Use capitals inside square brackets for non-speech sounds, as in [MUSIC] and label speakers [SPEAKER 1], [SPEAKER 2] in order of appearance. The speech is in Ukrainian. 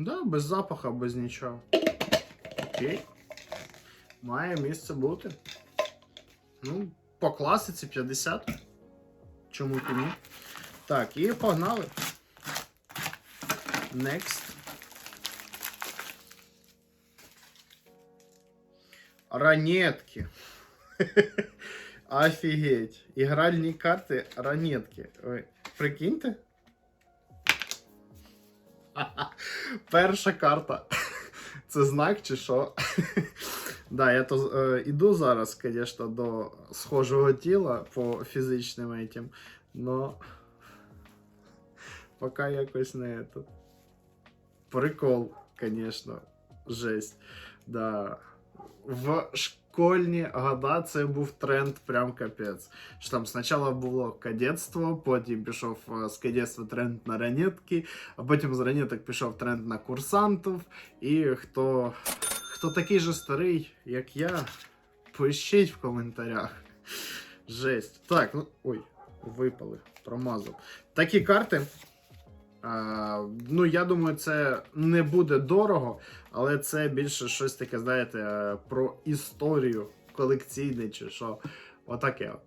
[SPEAKER 1] Да, без запаха, без нічого. Окей. Має місце бути. Ну, по класиці 50. Чому і ні? Так, і погнали. Next. Ранетки. [LAUGHS] Офігеть. Ігральні карти ранетки. Ви прикиньте? [LAUGHS] Перша карта. [LAUGHS] Це знак чи що? [LAUGHS] да, я то е, іду зараз, звісно, до схожого тіла по фізичним этим, но поки якось не это. Прикол, звісно, жесть. Да. В школьні года це був тренд прям капець. Що там спочатку було кадетство, потім пішов е, з кадетства тренд на ранетки, а потім з ранеток пішов тренд на курсантів. І хто, хто такий же старий, як я, пишіть в коментарях. Жесть. Так, ну. Ой, випали, промазав. Такі карти. А, ну, я думаю, це не буде дорого, але це більше щось таке, знаєте, е, про історію колекційне чи що. Отаке от.